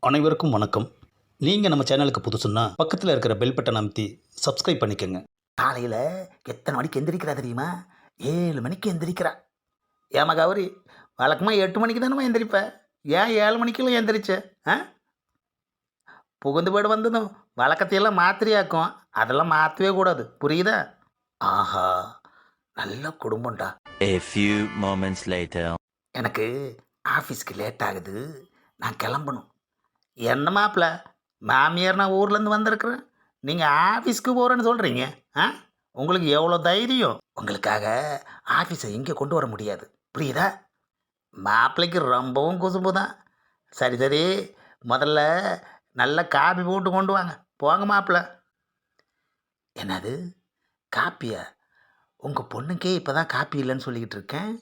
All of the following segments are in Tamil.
அனைவருக்கும் வணக்கம். நீங்கள் நம்ம சேனலுக்கு புதுசுன்னா பக்கத்தில் இருக்கிற பெல் பட்டனை அமைத்தி சப்ஸ்கிரைப் பண்ணிக்கோங்க. காலையில் எத்தனை மணிக்கு எந்திரிக்கிறா தெரியுமா? ஏழு மணிக்கு எந்திரிக்கிறா. ஏமா கௌரி வழக்கமாக எட்டு மணிக்கு தானே எந்திரிப்ப. ஏன் ஏழு மணிக்கெல்லாம் எந்திரிச்ச? ஆ? புகுந்து போய்டு வந்ததும் வழக்கத்தையெல்லாம் மாத்திரையாக்கும். அதெல்லாம் மாற்றவே கூடாது. புரியுதா? ஆஹா நல்ல குடும்பம்டா. A few moments later. எனக்கு ஆஃபீஸ்க்கு லேட் ஆகுது. நான் கிளம்பணும். என்ன மாப்பிள்ள மாமியார் நான் ஊர்லேருந்து வந்திருக்கிறேன். நீங்கள் ஆஃபீஸ்க்கு போகிறேன்னு சொல்கிறீங்க ஆ? உங்களுக்கு எவ்வளோ தைரியம்? உங்களுக்காக ஆஃபீஸை இங்கே கொண்டு வர முடியாது. புரியுதா? மாப்பிள்ளைக்கு ரொம்பவும் குசும்பு தான். சரி சரி. முதல்ல நல்ல காபி போட்டு கொண்டு வாங்க. போங்க மாப்பிள்ள என்னது? காப்பியா? உங்கள் பொண்ணுக்கே இப்போ தான் காப்பி இல்லைன்னு சொல்லிக்கிட்டு இருக்கேன்.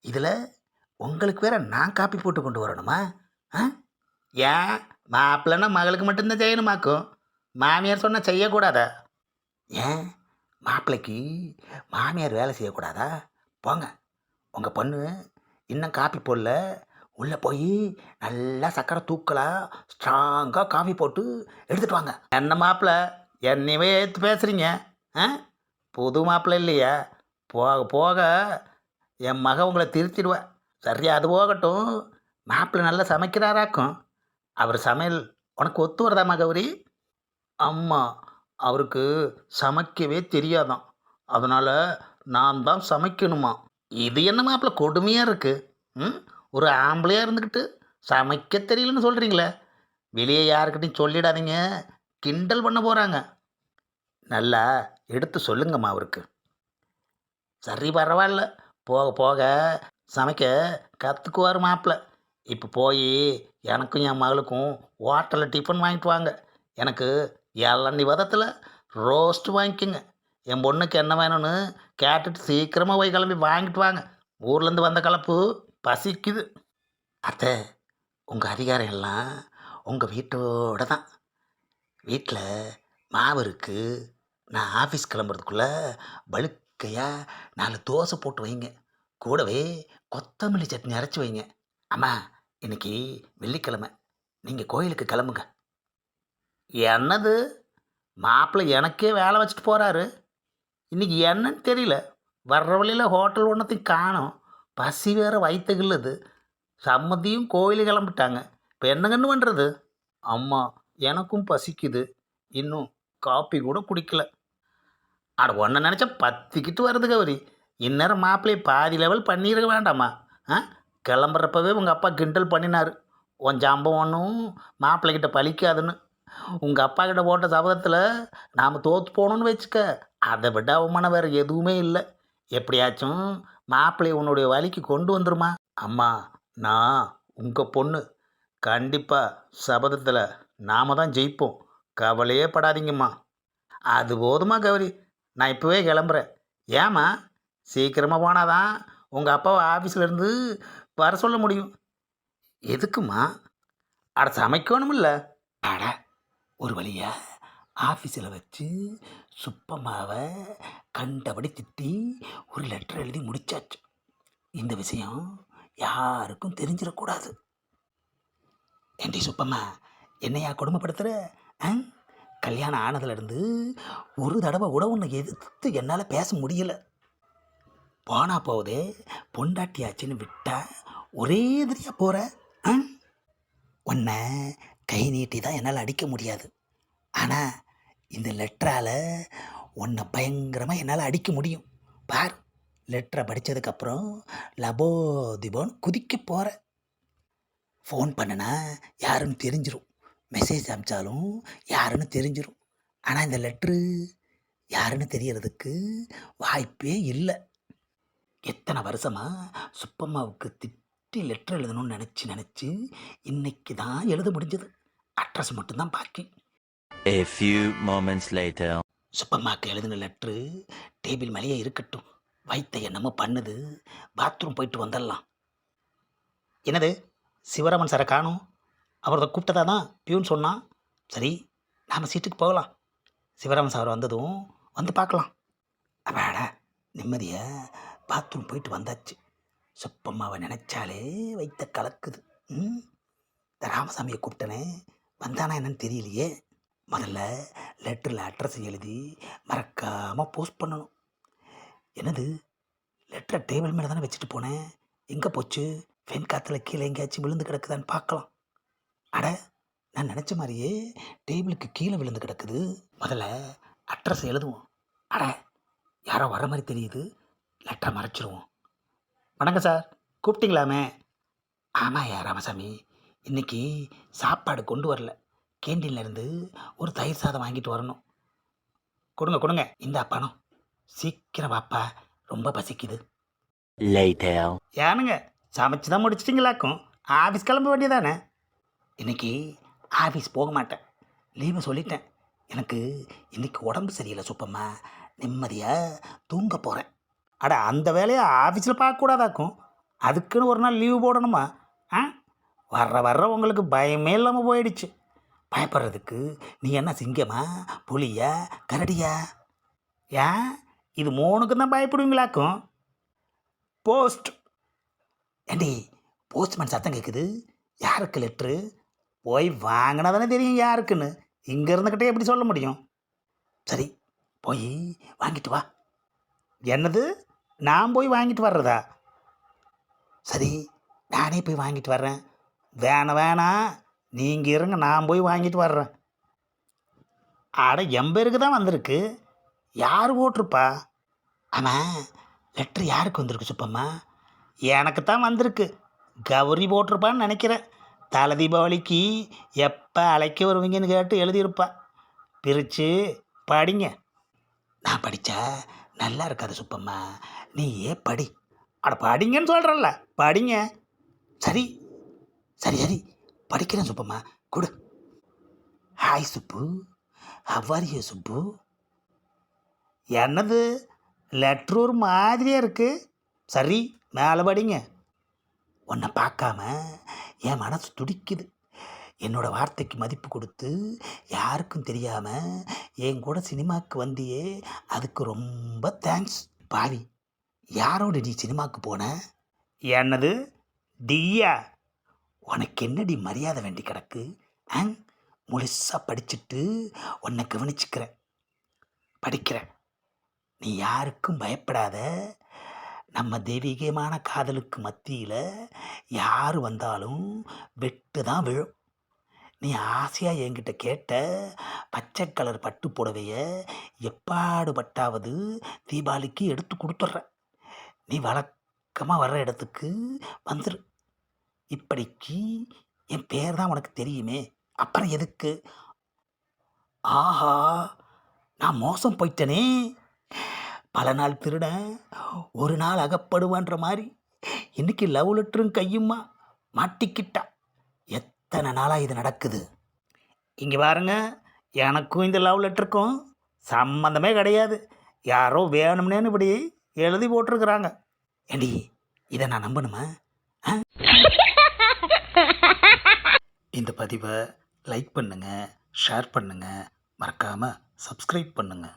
இதில் உங்களுக்கு வேற நான் காப்பி போட்டு கொண்டு வரணுமா? ஆ? ஏன்? மாப்பிள்ளைன்னா மகளுக்கு மட்டும்தான் செய்யணுமாக்கும் மாமியார் சொன்னால் செய்யக்கூடாதா? ஏன் மாப்பிள்ளைக்கு மாமியார் வேலை செய்யக்கூடாதா? போங்க. உங்கள் பொண்ணு இன்னும் காப்பி போடல. உள்ளே போய் நல்லா சக்கரை தூக்கலாக ஸ்ட்ராங்காக காஃபி போட்டு எடுத்துகிட்டு வாங்க. என்ன மாப்பிள்ளை? என்னையவே ஏற்று பேசுகிறீங்க ஆ? புது மாப்பிள்ளை இல்லையா? போக போக என் மக உங்களை திருத்திடுவா. சரியா அது போகட்டும். மாப்பிள்ளை நல்லா சமைக்கிறாராக்கும் அவர் சமையல் உனக்கு ஒத்து வருதாமா கௌரி அம்மா அவருக்கு சமைக்கவே தெரியாதான். அதனால் நான் தான் சமைக்கணுமா? இது என்ன மாப்பிள கொடுமையாக இருக்குது ம்? ஒரு ஆம்பளையாக இருந்துக்கிட்டு சமைக்க தெரியலன்னு சொல்கிறீங்களே வெளியே யாருக்கிட்டையும் சொல்லிடாதீங்க. கிண்டல் பண்ண போகிறாங்க நல்லா எடுத்து சொல்லுங்கம்மா அவருக்கு. சரி பரவாயில்ல. போக போக சமைக்க கற்றுக்குவார் மாப்பிள்ள இப்போ போய் எனக்கும் என் மகளுக்கும் ஹோட்டலில் டிஃபன் வாங்கிட்டு வாங்க. எனக்கு இளநி விதத்தில் ரோஸ்ட்டு வாங்கிக்கோங்க. என் பொண்ணுக்கு என்ன வேணும்னு கேட்டுட்டு சீக்கிரமாக போய் கிளம்பி வாங்கிட்டு வாங்க. ஊர்லேருந்து வந்த கலப்பு பசிக்குது. அத்தை உங்கள் அதிகாரம் எல்லாம் உங்கள் வீட்டோட தான். வீட்டில் மாவு இருக்குது நான் ஆஃபீஸ் கிளம்புறதுக்குள்ளே வழுக்கையாக நாலு தோசை போட்டு வைங்க. கூடவே கொத்தமல்லி சட்னி அரைச்சி வைங்க. அம்மா இன்னைக்கு வெள்ளிக்கிழமை. நீங்கள் கோயிலுக்கு கிளம்புங்க. என்னது? மாப்பிள்ளை எனக்கே வேலை வச்சுட்டு போகிறாரு இன்னைக்கு என்னன்னு தெரியல. வர்ற வழியில் ஹோட்டல் ஒன்றத்தையும் காணோம். பசி வேற வயிற்றுகில்லுது சம்மதியும் கோயிலு கிளம்பிட்டாங்க. இப்போ என்னங்கன்னு பண்ணுறது அம்மா எனக்கும் பசிக்குது. இன்னும் காப்பி கூட குடிக்கல. அட ஒன்றை நினச்சா பத்திக்கிட்டு வருது கௌரி. இந்நேரம் மாப்பிள்ளையை பாதி லெவல் பண்ணியிருக்க வேண்டாமா? ஆ? கிளம்புறப்பவே உங்கள் அப்பா கிண்டல் பண்ணினார். உன் ஜாம்பம் ஒன்றும் மாப்பிள்ளைகிட்ட பலிக்காதுன்னு. உங்கள் அப்பா கிட்ட போட்ட சபதத்தில் நாம் தோற்று போகணுன்னு வச்சுக்க அதை விட அவமானம் வேறு எதுவுமே இல்லை. எப்படியாச்சும் மாப்பிள்ளையை உன்னுடைய வழிக்கு கொண்டு வந்துருமா? அம்மா நான் உங்கள் பொண்ணு. கண்டிப்பாக சபதத்தில் நாம் தான் ஜெயிப்போம். கவலையே படாதீங்கம்மா. அது போதுமா கௌரி. நான் இப்போவே கிளம்புறேன். ஏம்மா? சீக்கிரமாக போனாதான் உங்கள் அப்பாவை ஆஃபீஸில் இருந்து வர சொல்ல முடியும். எதுக்குமா? அட சமைக்கணுமில்ல. அட ஒரு வழியா ஆஃபீஸில் வச்சு சுப்பம்மாவை கண்டபடி திட்டி ஒரு லெட்டர் எழுதி முடிச்சாச்சு. இந்த விஷயம் யாருக்கும் தெரிஞ்சிடக்கூடாது. ஏண்டி சுப்பம்மா என்னையா கொடுமைப்படுத்துகிற ஆ? கல்யாணம் ஆனதுலேருந்து ஒரு தடவை கூட உன்னை எதிர்த்து என்னால் பேச முடியல. போனால் போகுதே பொண்டாட்டியாச்சின்னு விட்டால் ஒரே எதிரியாக போகிற ஆ உன்னை கை நீட்டி தான் என்னால் அடிக்க முடியாது. ஆனால் இந்த லெட்டரால் உன்னை பயங்கரமாக என்னால் அடிக்க முடியும். பார் லெட்டரை படித்ததுக்கப்புறம் லபோ திபோன்னு குதிக்க போகிற ஃபோன் பண்ணுனா யாருன்னு தெரிஞ்சிடும் மெசேஜ் அனுப்பிச்சாலும் யாருன்னு தெரிஞ்சிடும் ஆனால் இந்த லெட்ரு யாருன்னு தெரியறதுக்கு வாய்ப்பே இல்லை. எத்தனை வருஷமாக சுப்பம்மாவுக்கு திட்டு லெட்டர் எழுதணும்னு நினச்சி நினச்சி இன்னைக்கு தான் எழுத முடிஞ்சது. அட்ரஸ் மட்டும்தான் பாக்கி. A few moments later. சுப்பம்மாவுக்கு எழுதின லெட்ரு டேபிள் மேலேயே இருக்கட்டும். வைத்த என்னமோ பண்ணுது. பாத்ரூம் போயிட்டு வந்துடலாம். என்னது? சிவராமன் சாரை காணும். அவரதை கூப்பிட்டதா தான்? பியூன் சொன்னான் சரி நாம் சீட்டுக்கு போகலாம். சிவராமன் சார் வந்ததும் வந்து பார்க்கலாம் அப்பாடா நிம்மதியை. பாத்ரூம் போயிட்டு வந்தாச்சு. சுப்பம்மாவை நினச்சாலே வைத்த கலக்குது. ம்? இந்த ராமசாமியை கூப்பிட்டனே வந்தானா என்னன்னு தெரியலையே. முதல்ல லெட்டரில் அட்ரஸ் எழுதி மறக்காமல் போஸ்ட் பண்ணணும். என்னது? லெட்டரை டேபிள் மேலே தானே வச்சுட்டு போனேன் எங்கே போச்சு? ஃபென் காற்றுல கீழே எங்கேயாச்சும் விழுந்து கிடக்குதான்னு பார்க்கலாம். அட நான் நினச்ச மாதிரியே டேபிளுக்கு கீழே விழுந்து கிடக்குது. முதல்ல அட்ரஸ் எழுதுவோம். அட யாரோ வர மாதிரி தெரியுது. லெட்டரை மறைச்சிடுவோம் வணக்கம் சார். கூப்பிட்டீங்களாமே? ஆமாம் யா ராமசாமி. இன்னைக்கு சாப்பாடு கொண்டு வரல. கேண்டீன்ல இருந்து ஒரு தயிர் சாதம் வாங்கிட்டு வரணும். கொடுங்க கொடுங்க. இந்த பணம். சீக்கிரம் வாப்பா. ரொம்ப பசிக்குது. ஏனுங்க சமைச்சு தான் முடிச்சிட்டிங்களாக்கும். ஆஃபீஸ் கிளம்ப வேண்டியதானே? இன்னைக்கு ஆஃபீஸ் போக மாட்டேன். லீவை சொல்லிட்டேன். எனக்கு இன்னைக்கு உடம்பு சரியில்லை சுப்பம்மா. நிம்மதியாக தூங்க போகிறேன் அட அந்த வேலையை ஆஃபீஸில் பார்க்கக்கூடாதாக்கும். அதுக்குன்னு ஒரு நாள் லீவு போடணுமா? ஆ? வர்ற வர்ற உங்களுக்கு பயமே இல்லாமல் போயிடுச்சு. பயப்படுறதுக்கு நீ என்ன சிங்கமா புலியா கரடியா? ஏன் இது மூணுக்கு தான் பயப்படுவீங்களாக்கும். போஸ்ட் ஏண்டி போஸ்ட்மேன் சத்தம் கேட்குது யாருக்கு லெட்ரு போய் வாங்கினா தானே தெரியும் யாருக்குன்னு. இங்கே இருந்துக்கிட்டே எப்படி சொல்ல முடியும்? சரி போய் வாங்கிட்டு வா. என்னது? நான் போய் வாங்கிட்டு வர்றதா? சரி நானே போய் வாங்கிட்டு வர்றேன். வேணாம் வேணாம் நீங்கள் இருங்க நான் போய் வாங்கிட்டு வர்றேன். அட எம்பேருக்கு தான் வந்திருக்கு. யார் ஓட்டிருப்பா ஆமாம் லெட்ரு யாருக்கு வந்திருக்கு சுப்பம்மா? எனக்கு தான் வந்திருக்கு. கௌரி போட்டிருப்பான்னு நினைக்கிறேன். தலை தீபாவளிக்கு எப்போ அழைக்க வருவீங்கன்னு கேட்டு எழுதியிருப்பா. பிரித்து படிங்க. நான் படித்தா நல்லா இருக்காது சுப்பம்மா. நீ ஏன் படி. அட படிங்கன்னு சொல்கிறல்ல படிங்க. சரி சரி சரி படிக்கிறேன் சுப்பம்மா கொடு. Hi Subbu how are you Subbu? என்னது லெட்ரு ஒரு மாதிரியாக இருக்குது சரி மேலே படிங்க. உன்னை பார்க்காம என் மனசு துடிக்குது. என்னோடய வார்த்தைக்கு மதிப்பு கொடுத்து யாருக்கும் தெரியாமல் என் கூட சினிமாவுக்கு வந்தியே அதுக்கு ரொம்ப தேங்க்ஸ் பாவி. யாரோட நீ சினிமாவுக்கு போன? என்னது? டியா? உனக்கு என்னடி மரியாதை வேண்டி கிடக்கு? ஆ? முழுசாக படிச்சுட்டு உன்னை கவனிச்சுக்கிறேன். படிக்கிறேன். நீ யாருக்கும் பயப்படாத. நம்ம தெய்வீகமான காதலுக்கு மத்தியில் யார் வந்தாலும் வெட்டு தான் விழும். நீ ஆசையாக என்கிட்ட கேட்ட பச்சை கலர் பட்டு புடவைய எப்பாடு பட்டாவது தீபாவளிக்கு எடுத்து கொடுத்துட்றேன். நீ வழக்கமாக வர்ற இடத்துக்கு வந்துரு. இப்படிக்கு என் பேர் தான் உனக்கு தெரியுமே. அப்புறம் எதுக்கு? ஆஹா நான் மோசம் போயிட்டனே. பல நாள் திருடன் ஒரு நாள் அகப்படுவான்ற மாதிரி இன்னைக்கு லவ் லெட்டரும் கையுமா மாட்டிக்கிட்டா. எத்தனை நாளாக இது நடக்குது? இங்கே பாருங்க எனக்கும் இந்த லவ் லெட்டருக்கும் சம்மந்தமே கிடையாது. யாரோ வேணும்னேன்னு இப்படி எழுதி போட்டிருக்கிறாங்க. ஏண்டி இதை நான் நம்பணுமா? இந்த பதிவை லைக் பண்ணுங்கள் ஷேர் பண்ணுங்கள் மறக்காமல் சப்ஸ்கிரைப் பண்ணுங்கள்